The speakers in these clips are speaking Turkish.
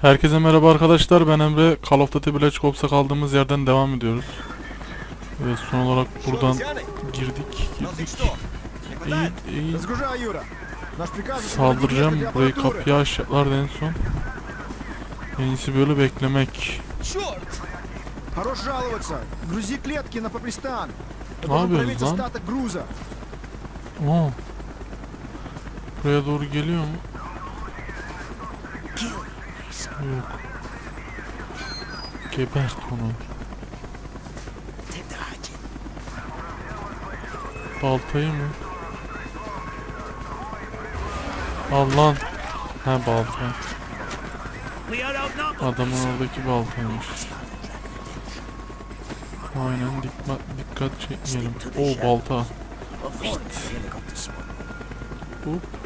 Herkese merhaba arkadaşlar ben Emre Call of Duty Black Ops'a kaldığımız yerden devam ediyoruz. Ve son olarak buradan girdik. girdik. İyi, iyi. Разгружай, Юра. Наш приказ Saldıracağım burayı kapıya aşağılardı en son. En iyisi böyle beklemek. Черт! Хорош жаловаться. Грузи клетки на попристан. Ne Должен yapıyorsunuz проверить lan? остаток груза. Oo. Buraya doğru geliyor mu? Yok. Gebert onu. Baltayı mı? Al lan. Ha balta. Adamın oradaki baltaymış. Aynen dikkat, dikkat çekmeyelim. O balta. Hop.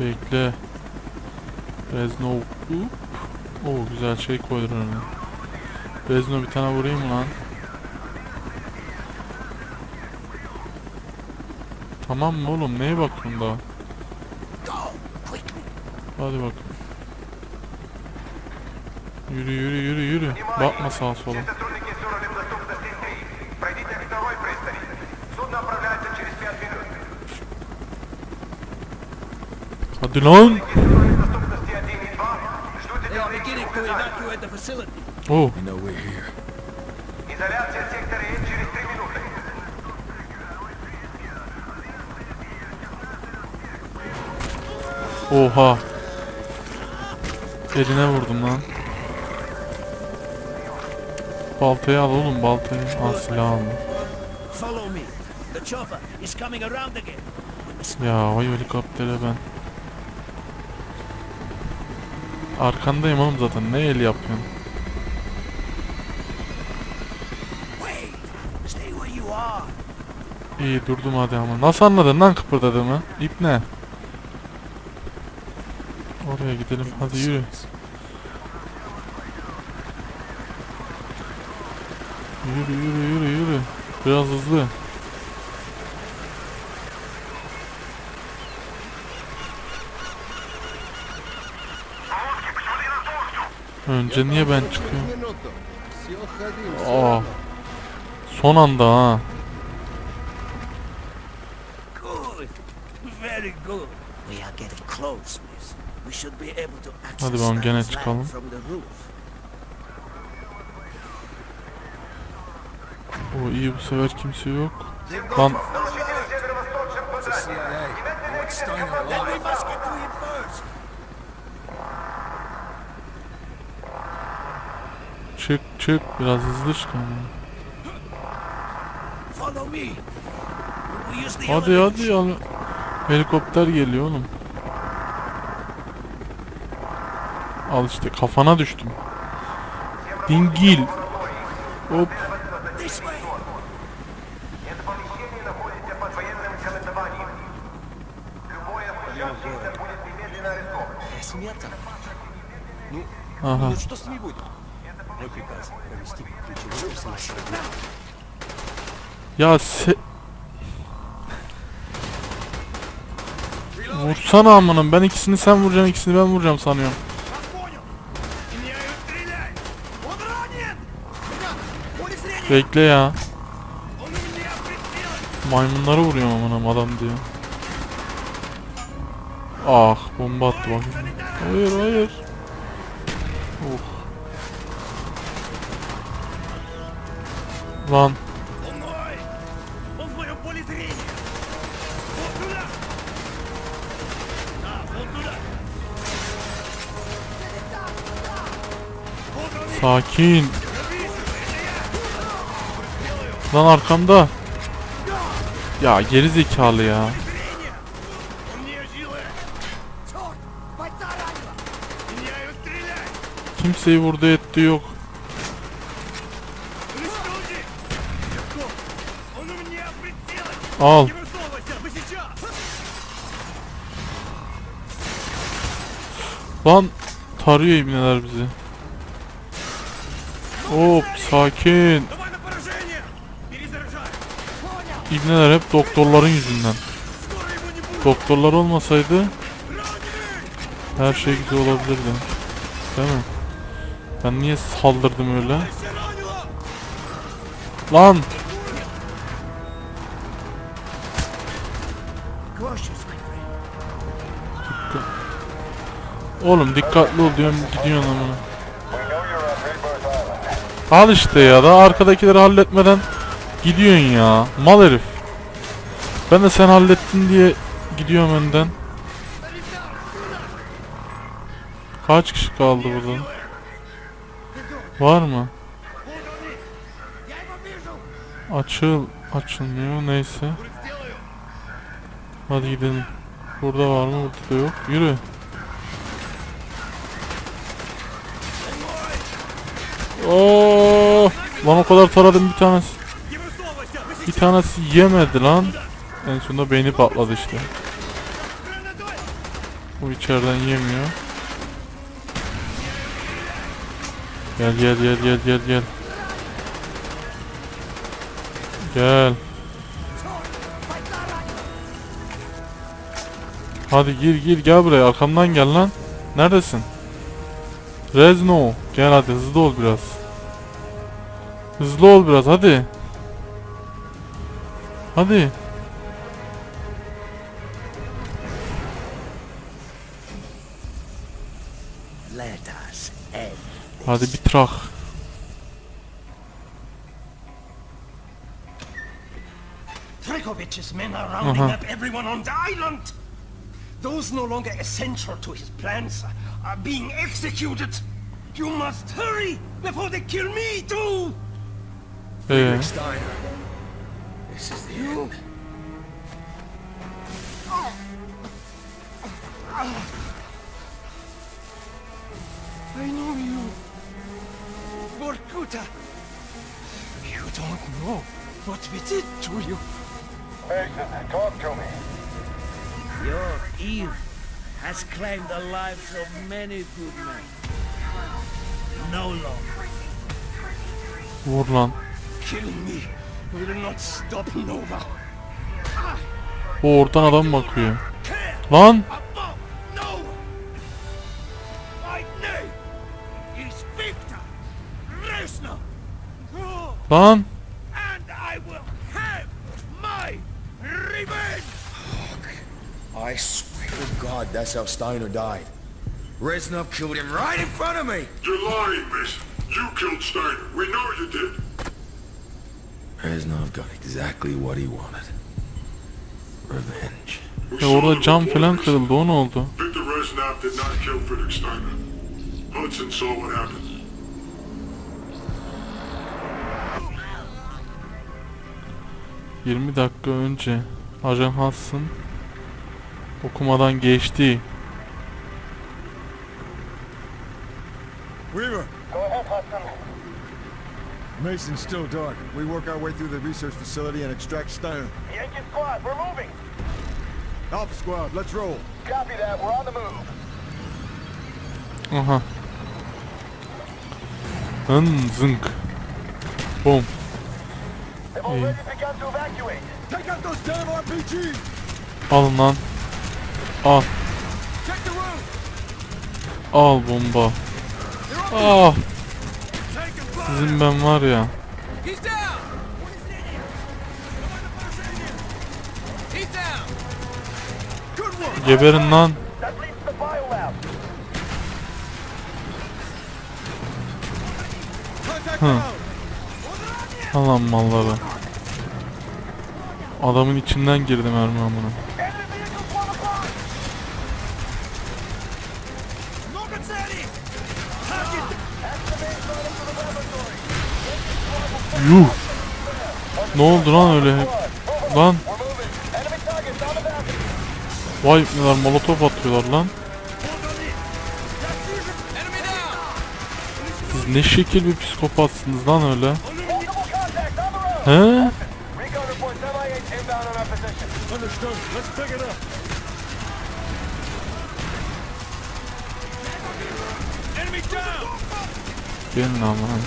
Bekle. Rezno. Oo güzel şey koydular önüne. Rezno bir tane vurayım lan? Tamam mı oğlum? Neye bakıyorsun daha? Hadi bak. Yürü yürü yürü yürü. Bakma sağa sola. Hadi lan. Oh. Oha. Eline vurdum lan. Baltayı al oğlum baltayı. Al silahı al. Ya vay helikoptere ben. Arkandayım oğlum zaten. Ne el yapıyorsun? İyi durdum hadi ama. Nasıl anladın lan kıpırdadığımı? İp ne? Oraya gidelim hadi yürü. Yürü yürü yürü yürü. Biraz hızlı. Önce niye ben çıkıyorum? Aa. Son anda ha. Good. Very good. We are getting close, miss. We should be able to access Hadi bakalım, gene çıkalım. O iyi bu sefer kimse yok. Lan çık çık biraz hızlı çık ama. Follow me. We will use the Hadi elevator. hadi ya. Helikopter geliyor oğlum. Al işte kafana düştüm. Dingil. Hop. This way. Это помещение находится под военным командованием. Любое вмешательство будет немедленно арестовано. Смета? Aha. Ну что с ними будет? Ya se... Vursana amınım. Ben ikisini sen vuracaksın, ikisini ben vuracağım sanıyorum. Bekle ya. Maymunları vuruyorum amınım adam diyor. Ah bomba attı bak. Hayır hayır. Oh. Lan. Sakin. Lan arkamda. Ya geri zekalı ya. Kimseyi vurdu ettiği yok. Al. Lan tarıyor ibneler bizi. Hop sakin. İbneler hep doktorların yüzünden. Doktorlar olmasaydı her şey güzel olabilirdi. Değil mi? Ben niye saldırdım öyle? Lan! Oğlum dikkatli ol diyorum gidiyorsun Island. Al işte ya da arkadakileri halletmeden gidiyorsun ya. Mal herif. Ben de sen hallettin diye gidiyorum önden. Kaç kişi kaldı burada? Var mı? Açıl, açılmıyor neyse. Hadi gidelim. Burada var mı? Burada da yok. Yürü. Oo! Lan o kadar taradım bir tanesi. Bir tanesi yemedi lan. En sonunda beyni patladı işte. Bu içeriden yemiyor. Gel gel gel gel gel gel. Gel. Hadi gir gir gel buraya arkamdan gel lan. Neredesin? Rezno. Gel hadi hızlı ol biraz. Hızlı ol biraz hadi. Hadi. Let us end. Hadi bitirak. Trikovic's men are rounding up everyone on the island. Those no longer essential to his plans are being executed. You must hurry before they kill me too. Ee, Steiner. This is the end. I know you. Vorkuta. You don't know what we did to you. Mason, talk to me. You're Eve has claimed the lives of many good men. No longer. vur lan. Killing me will not stop Nova. O oradan adam bakıyor. Lan! Above Nova. My name is Victor Resna. Lan! and I God, that's how Steiner died. Reznov killed him right in front of me. You're lying, Mason. You killed Steiner. We know you did. Reznov got exactly what he wanted. Revenge. Ya orada cam falan kırıldı o ne oldu? Victor Reznov did not kill Felix Steiner. Hudson saw what happened. ...20 dakika önce... ...Ajan Hudson... ...okumadan geçti. Weaver, Go ahead, Hudson. Mason's still dark. We work our way through the research facility and extract Steiner. Yankee squad, we're moving. Alpha squad, let's roll. Copy that, we're on the move. Aha. Hın zınk. Bom. They've already begun to evacuate. Take out those damn RPGs! Alın lan. Al. Al bomba. Ah. Sizin ben var ya. Geberin lan. That leads to the biolab. Contact Huh. out! Al lan malları. Adamın içinden girdim mermi amına. Yuh. Ne oldu lan öyle? Lan. Vay neler molotof atıyorlar lan. Siz ne şekil bir psikopatsınız lan öyle. He? Recon reports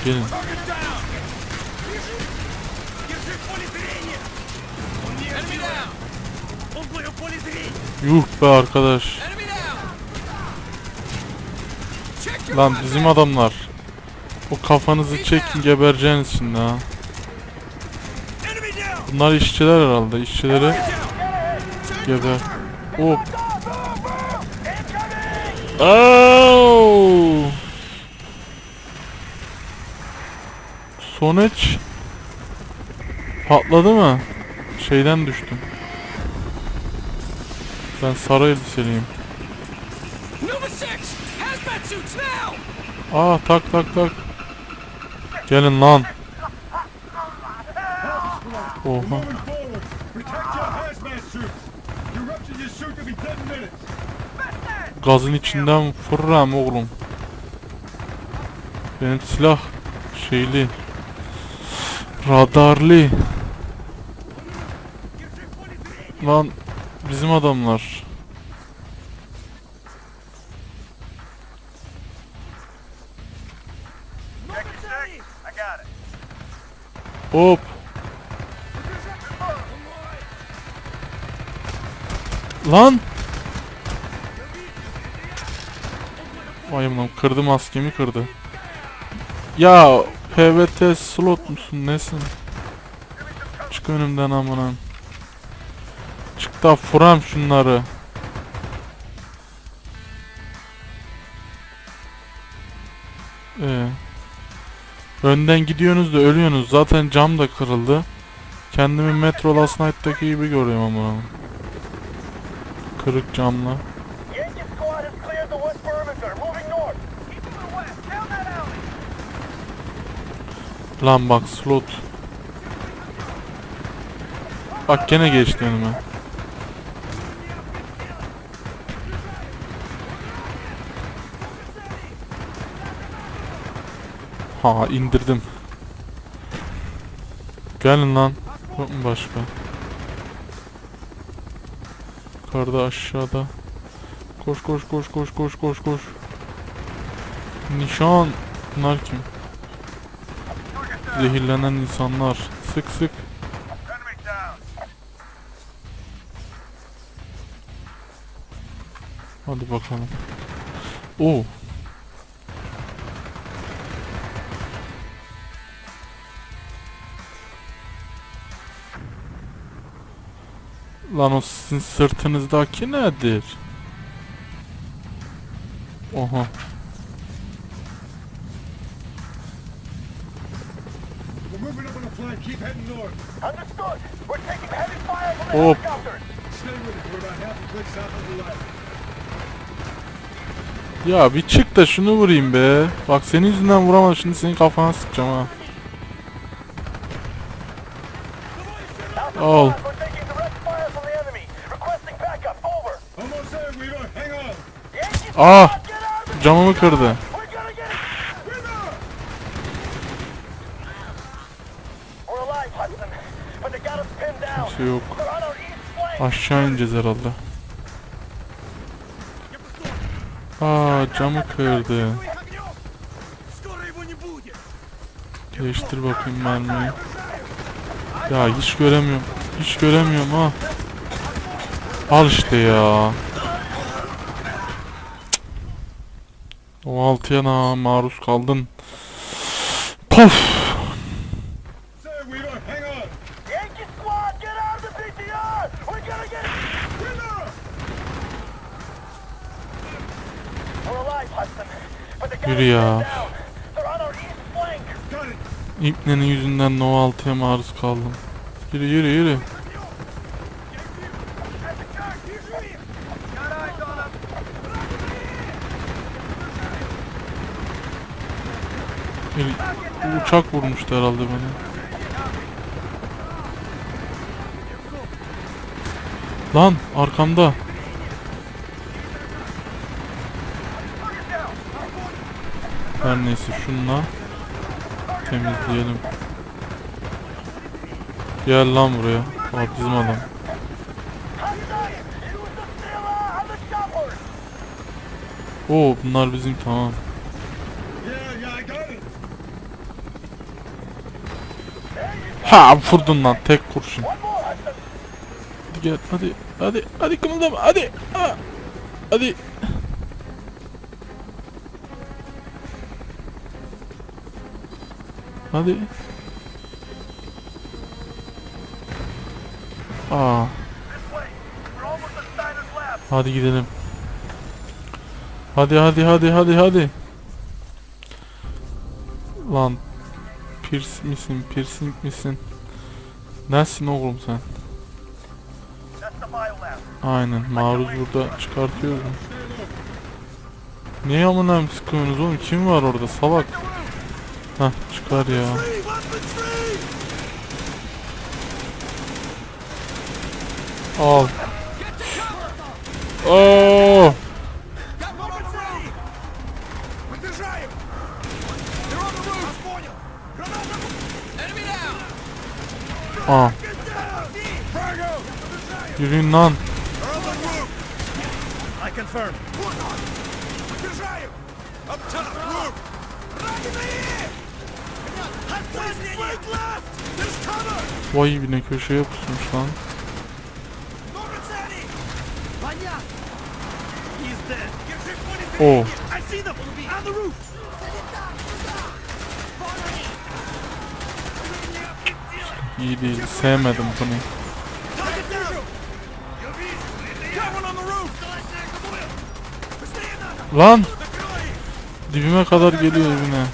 MI8 Yuh be arkadaş. Lan bizim adamlar. O kafanızı çekin gebereceğiniz şimdi ha. Bunlar işçiler herhalde. İşçileri geber. Hop. Au! Sonuç patladı mı? Şeyden düştüm. Ben sarı elbiseliyim. Aa tak tak tak. Gelin lan. Oha. Gazın içinden fırram oğlum. Benim silah şeyli. Radarlı. Lan bizim adamlar. Hop. Lan. Vay amınam kırdı maskemi kırdı. Ya PVT slot musun nesin? Çık önümden amınam. Da furam şunları. Ee. Önden gidiyorsunuz da ölüyorsunuz. Zaten cam da kırıldı. Kendimi Metro Last Night'taki gibi görüyorum ama. Kırık camla. Lan bak slot. Bak gene geçti önüme. Ha indirdim. Gelin lan. Yok mu başka? Yukarıda aşağıda. Koş koş koş koş koş koş koş. Nişan. Bunlar kim? Zehirlenen insanlar. Sık sık. Hadi bakalım. Oo. Half a click south of the left. Ya bir çık da şunu vurayım be. Bak senin yüzünden vuramadım şimdi senin kafana sıkacağım ha. Al. Us pinned down. Kimse yok. Aşağı ineceğiz herhalde. Aa camı kırdı. Değiştir bakayım mermiyi. Ya hiç göremiyorum. Hiç göremiyorum ha. Al işte ya. O altıya na maruz kaldın. Puf. There, Weaver. Hang on. Yankee squad, get out of the BTR. We're gonna get it. We're alive, Hudson. But they got Yürü ya. İpnenin yüzünden No 6'ya maruz kaldım. Yürü yürü. Yürü. Bu uçak vurmuştu herhalde beni. Lan arkamda. Her neyse şunla temizleyelim. Gel lan buraya. Aa bizim adam. Oo bunlar bizim tamam. Ha vurdun lan tek kurşun. Hadi gel hadi hadi hadi kımıldama hadi. Ha, hadi. Hadi. Aa. Hadi gidelim. Hadi hadi hadi hadi hadi. Lan Pierce misin? Piercing misin? Nesin oğlum sen? Aynen maruz burada çıkartıyoruz. Niye amına sıkıyorsunuz oğlum? Kim var orada salak? Hah çıkar ya. Al. Oo! Yürüyün lan. Vay yine köşeye pusmuş lan. Roof. İyi değil. Sevmedim bunu. Target down. Got one on the roof. Lan! Dibime kadar geliyor evine.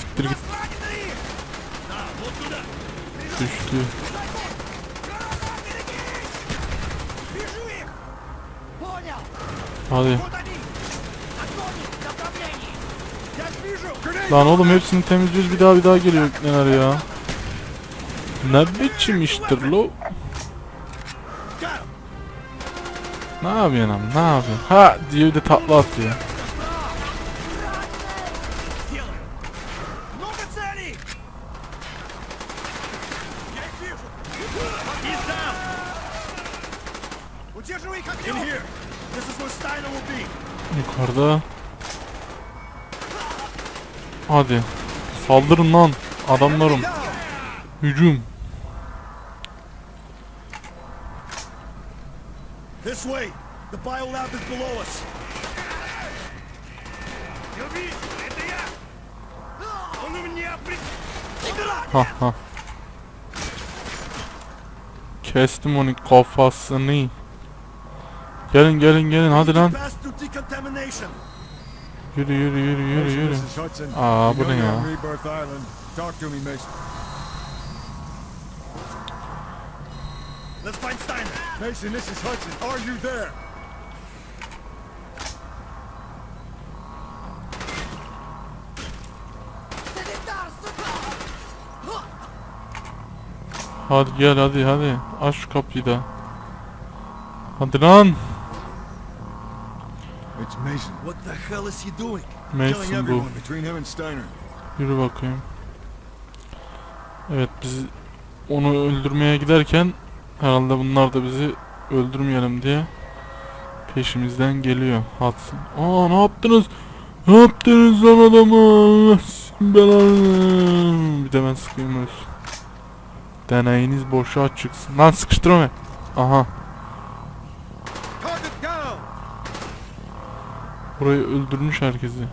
Siktir git. Düştü. Hadi. Lan oğlum hepsini temizliyoruz bir daha bir daha geliyor neler ya. Ne biçim iştir lo? Ne yapıyorsun am? Ne yapıyorsun? Ha diye bir de tatlı atıyor. Yukarıda. Hadi. Saldırın lan. Adamlarım. Hücum. This way. The biolab is below us. Ha ha. Kestim onun kafasını. Gelin gelin gelin hadi lan. Yürü yürü yürü yürü yürü. Aa, bu ne ya? on Rebirth Island. Talk to me, Mason. Let's find Steiner. Mason, this is Hudson. Are you there? Hadi gel hadi hadi. Aç şu kapıyı da. Hadi lan. It's Mason. What the hell is he doing? Mason bu. everyone between him and Steiner. Yürü bakayım. Evet biz onu öldürmeye giderken herhalde bunlar da bizi öldürmeyelim diye peşimizden geliyor Hudson. Aa ne yaptınız? Ne yaptınız lan adamı? Belanı. Bir de ben sıkayım ölsün. Deneyiniz boşa çıksın. Lan sıkıştırma. Aha. Burayı öldürmüş herkesi.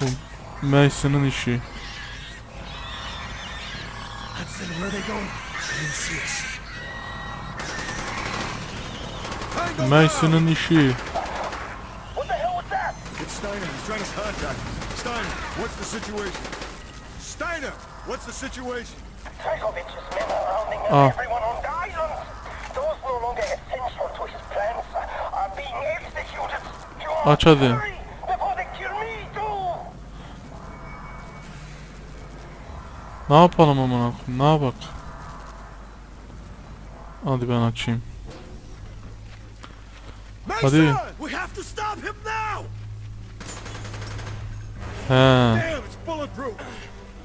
Bu Mason'ın işi. Hudson, where are they going? Mason'ın işi. What the hell was that? It's Steiner. He's trying to contact me. Steiner, what's the situation? Steiner, what's the situation? Dragovich's men are rounding up Ah. everyone on the island. Those no longer essential to his plans are being executed. You Aç hadi. hurry before they kill me too. Ne yapalım amına koyayım? Ne yapak? Hadi ben açayım. Hadi. We have to stop him now. He. Damn, it's bulletproof!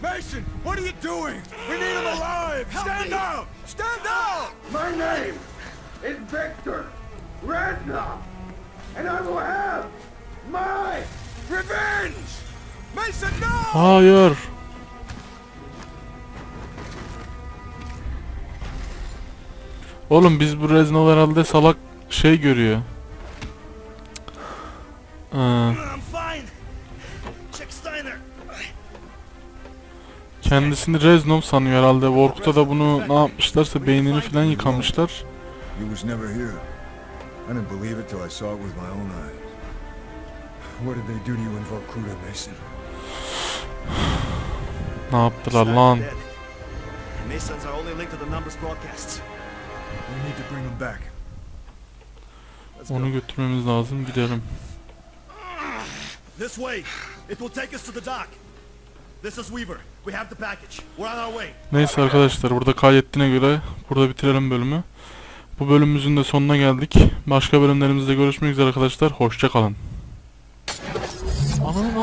Mason, what are you doing? We need him alive! Stand down! Stand down! My name is Victor Reznov, and I will have my Revenge! Mason, no! Hayır. Oğlum biz bu Reznov herhalde salak şey görüyor. Ee. Kendisini Reznov sanıyor herhalde. Vorkut'a da bunu ne yapmışlarsa beynini falan yıkamışlar. He was never here. I didn't believe it till I saw it with my own eyes. What did they do to you in Vorkuta, Mason? Ne yaptılar lan? Mason's our only link to the numbers broadcasts. Onu götürmemiz lazım. Gidelim. This way. It will take us to the dock. This is Weaver. We have the package. We're on our way. Neyse arkadaşlar burada kaydettiğine göre burada bitirelim bölümü. Bu bölümümüzün de sonuna geldik. Başka bölümlerimizde görüşmek üzere arkadaşlar. Hoşça kalın. Ananı